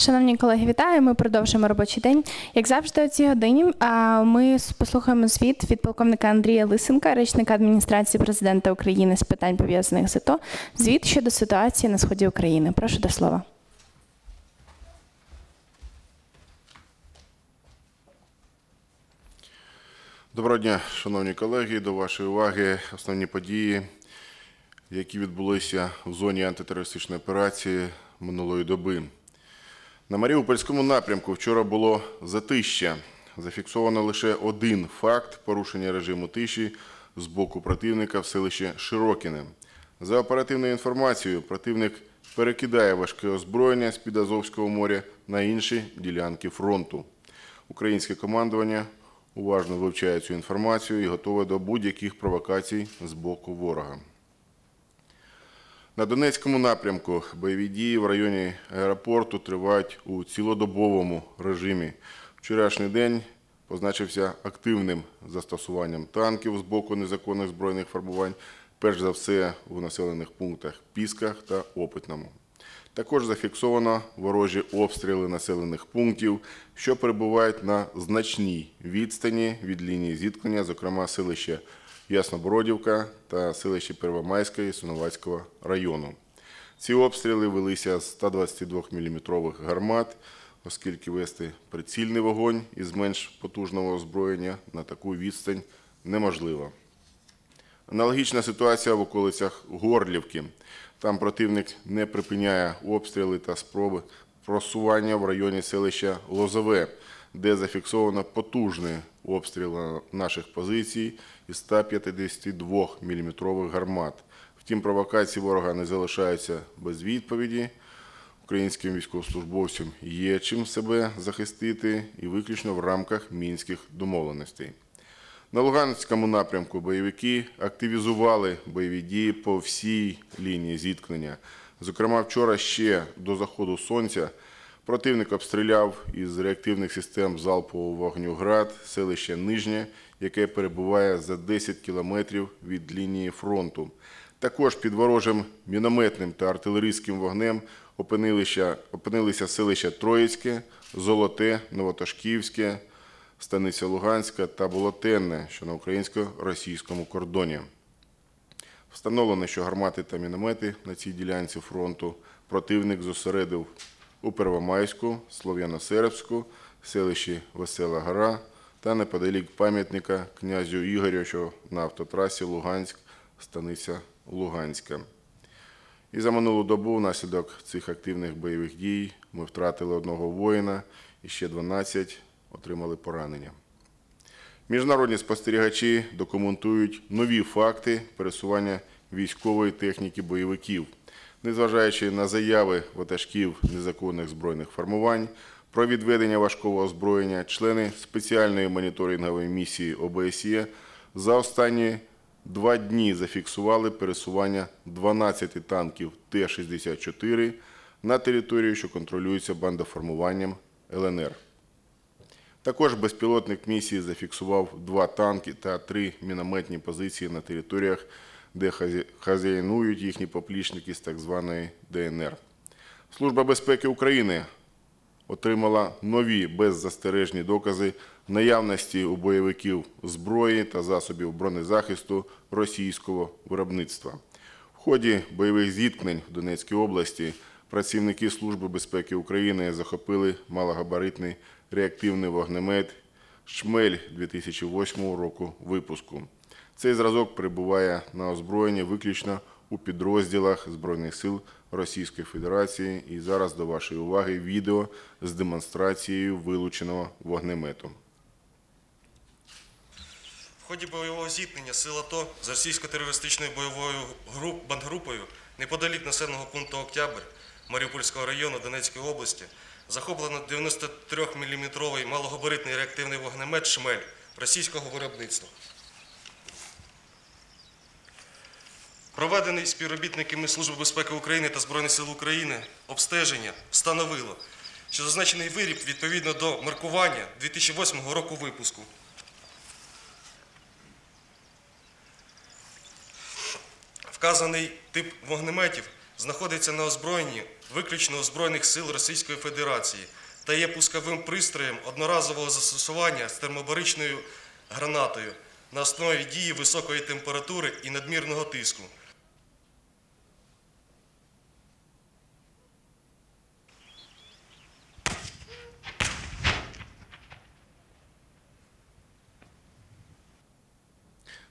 Шановні колеги, вітаю. Ми продовжуємо робочий день. Як завжди, о цій годині ми послухаємо звіт від полковника Андрія Лисенка, речника адміністрації президента України з питань пов'язаних з АТО. Звіт щодо ситуації на сході України. Прошу до слова. Доброго дня, шановні колеги. До вашої уваги основні події, які відбулися в зоні антитерористичної операції минулої доби. На Маріупольському напрямку вчора було затища. Зафіксовано лише один факт порушення режиму тиші з боку противника в селищі Широкіне. За оперативною інформацією, противник перекидає важке озброєння з-під Азовського моря на інші ділянки фронту. Українське командування уважно вивчає цю інформацію і готове до будь-яких провокацій з боку ворога. На Донецькому напрямку бойові дії в районі аеропорту тривають у цілодобовому режимі. Вчорашній день позначився активним застосуванням танків з боку незаконних збройних формувань, перш за все у населених пунктах Пісках та Опитному. Також зафіксовано ворожі обстріли населених пунктів, що перебувають на значній відстані від лінії зіткнення, зокрема селище Яснобородівка та селище Первомайське і Сунувацького району. Ці обстріли велися з 122 мм гармат, оскільки вести прицільний вогонь із менш потужного озброєння на таку відстань неможливо. Аналогічна ситуація в околицях Горлівки. Там противник не припиняє обстріли та спроби просування в районі селища Лозове, де зафіксовано потужний обстріл наших позицій із 152 мм гармат. Втім, провокації ворога не залишаються без відповіді. Українським військовослужбовцям є чим себе захистити і виключно в рамках мінських домовленостей. На Луганському напрямку бойовики активізували бойові дії по всій лінії зіткнення. Зокрема, вчора ще до заходу сонця противник обстріляв із реактивних систем залпового вогню «Град» селище Нижнє, яке перебуває за 10 кілометрів від лінії фронту. Також під ворожим мінометним та артилерійським вогнем опинилися, опинилися селища Троїцьке, Золоте, Новотошківське, Станиця Луганська та Болотенне, що на українсько-російському кордоні. Встановлено, що гармати та міномети на цій ділянці фронту противник зосередив у Первомайську, Слов'яно-Сербську, селищі Весела Гора та неподалік пам'ятника князю Ігорю, що на автотрасі Луганськ, станиця Луганська. І за минулу добу внаслідок цих активних бойових дій ми втратили одного воїна і ще 12 отримали поранення. Міжнародні спостерігачі документують нові факти пересування військової техніки бойовиків, незважаючи на заяви ватажків незаконних збройних формувань про відведення важкого озброєння, члени спеціальної моніторингової місії ОБСЄ за останні два дні зафіксували пересування 12 танків Т-64 на територію, що контролюється бандоформуванням ЛНР. Також безпілотник місії зафіксував два танки та три мінометні позиції на територіях, де хазя- хазяїнують їхні поплічники з так званої ДНР. Служба безпеки України отримала нові беззастережні докази наявності у бойовиків зброї та засобів бронезахисту російського виробництва. В ході бойових зіткнень в Донецькій області працівники Служби безпеки України захопили малогабаритний реактивний вогнемет «Шмель» 2008 року випуску. Цей зразок перебуває на озброєнні виключно у підрозділах Збройних сил Російської Федерації. І зараз до вашої уваги відео з демонстрацією вилученого вогнемету. В ході бойового зіткнення сил АТО з російсько-терористичною бойовою груп, бандгрупою неподалік населеного пункту Октябрь Маріупольського району Донецької області захоплено 93-мм малогабаритний реактивний вогнемет «Шмель» російського виробництва. Проведений співробітниками Служби безпеки України та Збройних сил України обстеження встановило, що зазначений виріб відповідно до маркування 2008 року випуску Вказаний тип вогнеметів знаходиться на озброєнні виключно у Збройних сил Російської Федерації та є пусковим пристроєм одноразового застосування з термобаричною гранатою на основі дії високої температури і надмірного тиску.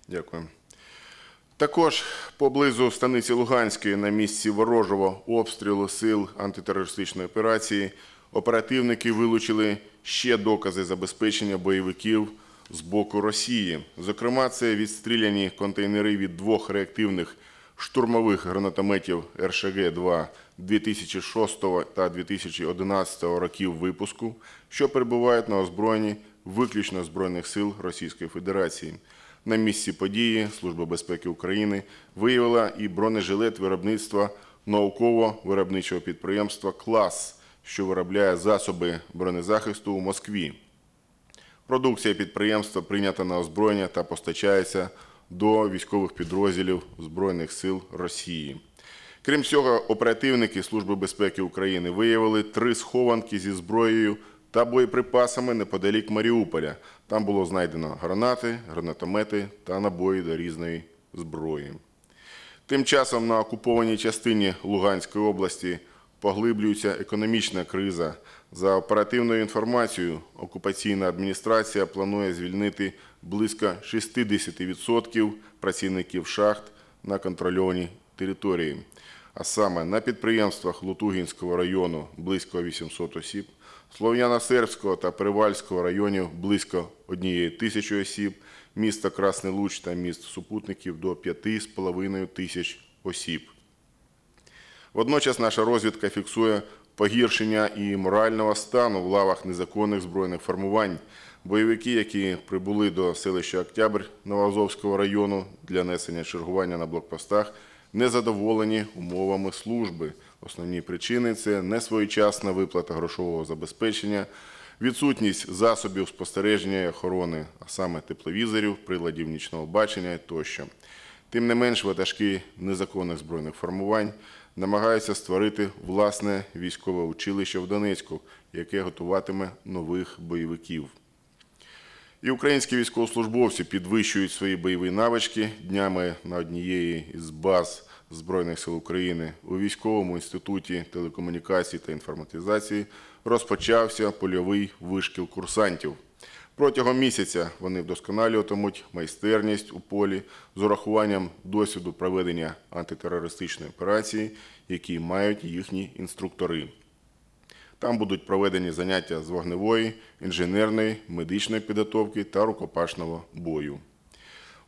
Дякую. Також поблизу станиці Луганської на місці ворожого обстрілу сил антитерористичної операції оперативники вилучили ще докази забезпечення бойовиків з боку Росії. Зокрема, це відстріляні контейнери від двох реактивних штурмових гранатометів РШГ-2 2006 та 2011 років випуску, що перебувають на озброєнні виключно Збройних сил Російської Федерації. На місці події Служба безпеки України виявила і бронежилет виробництва науково-виробничого підприємства «Клас», що виробляє засоби бронезахисту у Москві. Продукція підприємства прийнята на озброєння та постачається до військових підрозділів Збройних сил Росії. Крім цього, оперативники Служби безпеки України виявили три схованки зі зброєю та боєприпасами неподалік Маріуполя. Там було знайдено гранати, гранатомети та набої до різної зброї. Тим часом на окупованій частині Луганської області поглиблюється економічна криза. За оперативною інформацією, окупаційна адміністрація планує звільнити близько 60% працівників шахт на контрольованій території. А саме на підприємствах Лутугінського району близько 800 осіб, Слов'яно-Сербського та Перевальського районів близько однієї тисячі осіб, міста Красний Луч та міст супутників до 5,5 тисяч осіб. Водночас наша розвідка фіксує погіршення і морального стану в лавах незаконних збройних формувань. Бойовики, які прибули до селища Октябрь Новоазовського району для несення чергування на блокпостах, не задоволені умовами служби. Основні причини це несвоєчасна виплата грошового забезпечення, відсутність засобів спостереження і охорони, а саме тепловізорів, приладів нічного бачення тощо. Тим не менш, ватажки незаконних збройних формувань намагаються створити власне військове училище в Донецьку, яке готуватиме нових бойовиків. І українські військовослужбовці підвищують свої бойові навички днями на однієї із баз Збройних сил України у військовому інституті телекомунікацій та інформатизації розпочався польовий вишкіл курсантів. Протягом місяця вони вдосконалюватимуть майстерність у полі з урахуванням досвіду проведення антитерористичної операції, які мають їхні інструктори. Там будуть проведені заняття з вогневої, інженерної, медичної підготовки та рукопашного бою.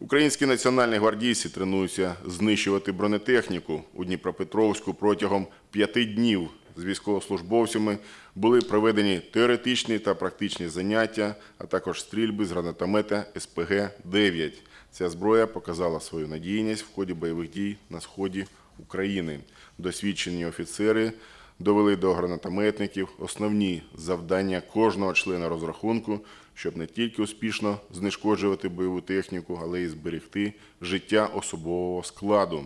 Українські національні гвардійці тренуються знищувати бронетехніку у Дніпропетровську протягом п'яти днів. З військовослужбовцями були проведені теоретичні та практичні заняття, а також стрільби з гранатомета СПГ-9. Ця зброя показала свою надійність в ході бойових дій на сході України. Досвідчені офіцери довели до гранатометників основні завдання кожного члена розрахунку, щоб не тільки успішно знешкоджувати бойову техніку, але й зберегти життя особового складу.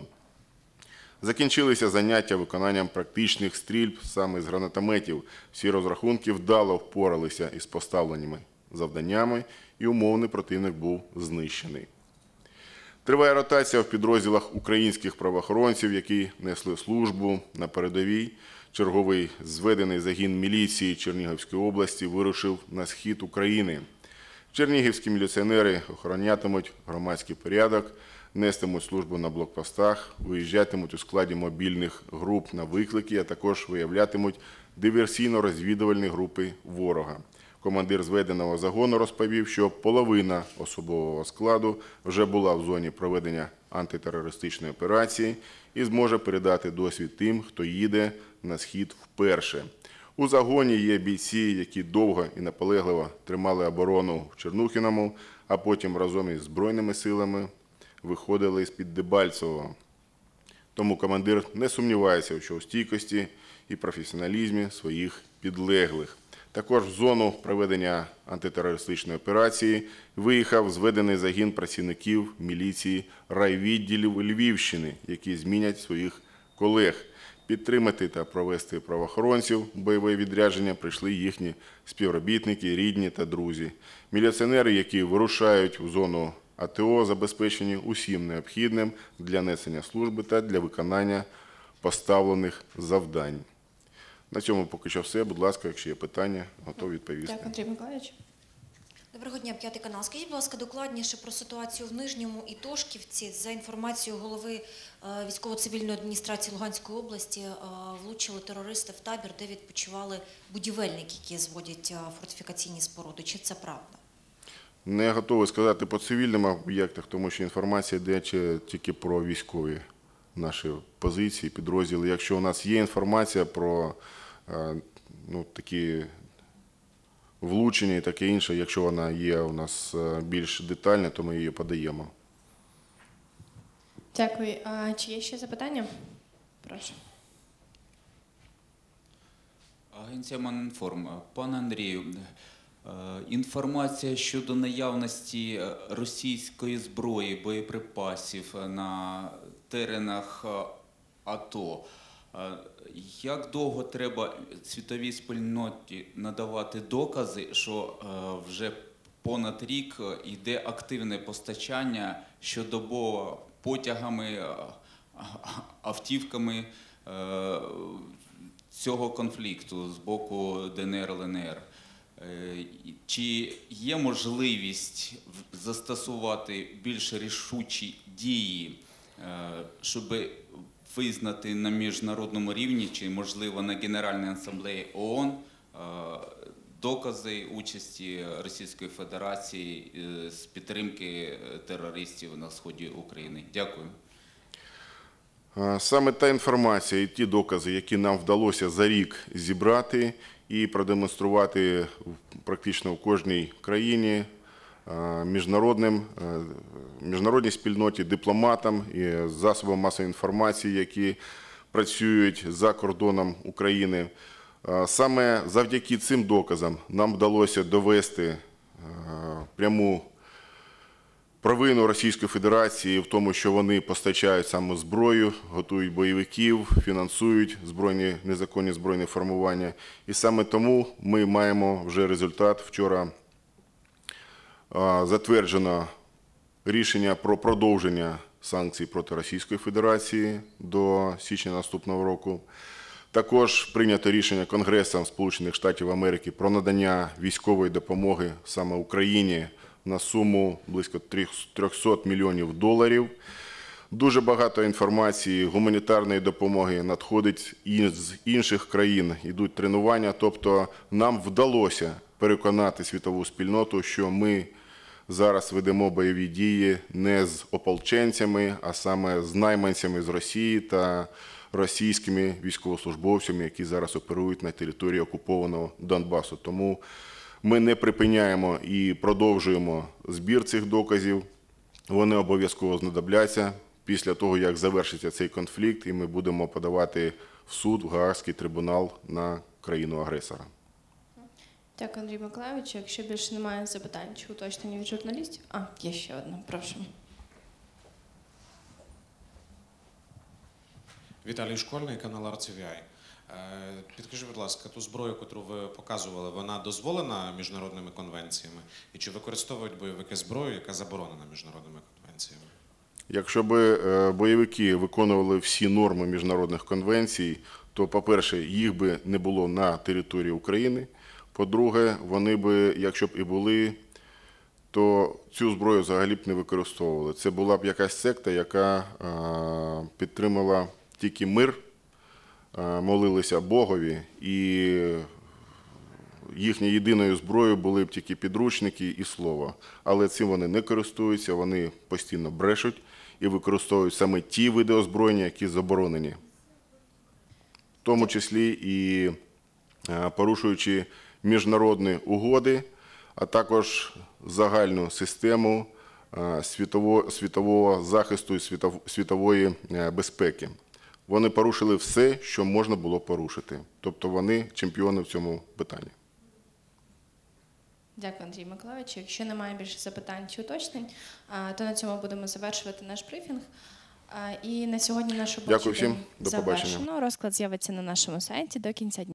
Закінчилися заняття виконанням практичних стрільб саме з гранатометів. Всі розрахунки вдало впоралися із поставленими завданнями, і умовний противник був знищений. Триває ротація в підрозділах українських правоохоронців, які несли службу на передовій. Черговий зведений загін міліції Чернігівської області вирушив на схід України. Чернігівські міліціонери охоронятимуть громадський порядок, нестимуть службу на блокпостах, виїжджатимуть у складі мобільних груп на виклики, а також виявлятимуть диверсійно-розвідувальні групи ворога. Командир зведеного загону розповів, що половина особового складу вже була в зоні проведення антитерористичної операції і зможе передати досвід тим, хто їде на схід вперше. У загоні є бійці, які довго і наполегливо тримали оборону в Чернухіному, а потім разом із Збройними силами виходили з-під Дебальцевого. Тому командир не сумнівається у стійкості і професіоналізмі своїх підлеглих. Також в зону проведення антитерористичної операції виїхав зведений загін працівників міліції райвідділів Львівщини, які змінять своїх колег. Підтримати та провести правоохоронців бойове відрядження прийшли їхні співробітники, рідні та друзі. Міліціонери, які вирушають у зону АТО, забезпечені усім необхідним для несення служби та для виконання поставлених завдань. На цьому поки що все. Будь ласка, якщо є питання, готові відповісти. Дякую, Андрій Миколаївич. Доброго дня, п'ятий канал. Скажіть, будь ласка, докладніше про ситуацію в Нижньому і Тошківці. За інформацією голови е, військово-цивільної адміністрації Луганської області, е, влучили терористи в табір, де відпочивали будівельники, які зводять е, фортифікаційні споруди. Чи це правда? Не готовий сказати по цивільним об'єктах, тому що інформація йде тільки про військові наші позиції, підрозділи. Якщо у нас є інформація про е, ну, такі влучення і таке інше, якщо вона є у нас е, більш детальна, то ми її подаємо. Дякую. А, чи є ще запитання? Прошу. Агенція Манінформ. Пане Андрію, е, інформація щодо наявності російської зброї, боєприпасів на теренах е, АТО. Е, Як довго треба світовій спільноті надавати докази, що е, вже понад рік йде активне постачання щодобово потягами, автівками цього конфлікту з боку ДНР ЛНР. Чи є можливість застосувати більш рішучі дії, щоб визнати на міжнародному рівні, чи можливо на Генеральній асамблеї ООН е, докази участі Російської Федерації е, з підтримки е, терористів на сході України? Дякую. Е, Саме та інформація і ті докази, які нам вдалося за рік зібрати і продемонструвати практично в кожній країні е, міжнародним, е, міжнародній спільноті, дипломатам і засобам масової інформації, які працюють за кордоном України. Е, Саме завдяки цим доказам нам вдалося довести е, пряму провину Російської Федерації в тому, що вони постачають саме зброю, готують бойовиків, фінансують збройні незаконні збройні формування. І саме тому ми маємо вже результат. Вчора затверджено рішення про продовження санкцій проти Російської Федерації до січня наступного року. Також прийнято рішення Конгресом Сполучених Штатів Америки про надання військової допомоги саме Україні на суму близько 300 мільйонів доларів. Дуже багато інформації, гуманітарної допомоги надходить з інших країн. Йдуть тренування. Тобто нам вдалося переконати світову спільноту, що ми зараз ведемо бойові дії не з ополченцями, а саме з найманцями з Росії та російськими військовослужбовцями, які зараз оперують на території окупованого Донбасу. Тому ми не припиняємо і продовжуємо збір цих доказів. Вони обов'язково знадобляться після того, як завершиться цей конфлікт, і ми будемо подавати в суд, в Гаагський трибунал на країну-агресора. Дякую, Андрій Миколаївич. Якщо більше немає запитань чи уточнень від журналістів. А, є ще одне, прошу. Віталій Школьний, канал RTVI. Е, Підкажіть, будь ласка, ту зброю, яку ви показували, вона дозволена міжнародними конвенціями? І чи використовують бойовики зброю, яка заборонена міжнародними конвенціями? Якщо б е, бойовики виконували всі норми міжнародних конвенцій, то, по-перше, їх би не було на території України. По-друге, вони би, якщо б і були, то цю зброю взагалі б не використовували. Це була б якась секта, яка е, підтримала тільки мир, е, молилися Богові, і їхньою єдиною зброєю були б тільки підручники і слово. Але цим вони не користуються, вони постійно брешуть і використовують саме ті види озброєння, які заборонені, в тому числі і е, порушуючи міжнародні угоди, а також загальну систему е, світового, захисту і світової е, безпеки. Вони порушили все, що можна було порушити. Тобто вони чемпіони в цьому питанні. Дякую, Андрій Миколаївич. Якщо немає більше запитань чи уточнень, то на цьому будемо завершувати наш брифінг. І на сьогодні наш Дякую всім. До побачення. завершено. Розклад з'явиться на нашому сайті до кінця дня.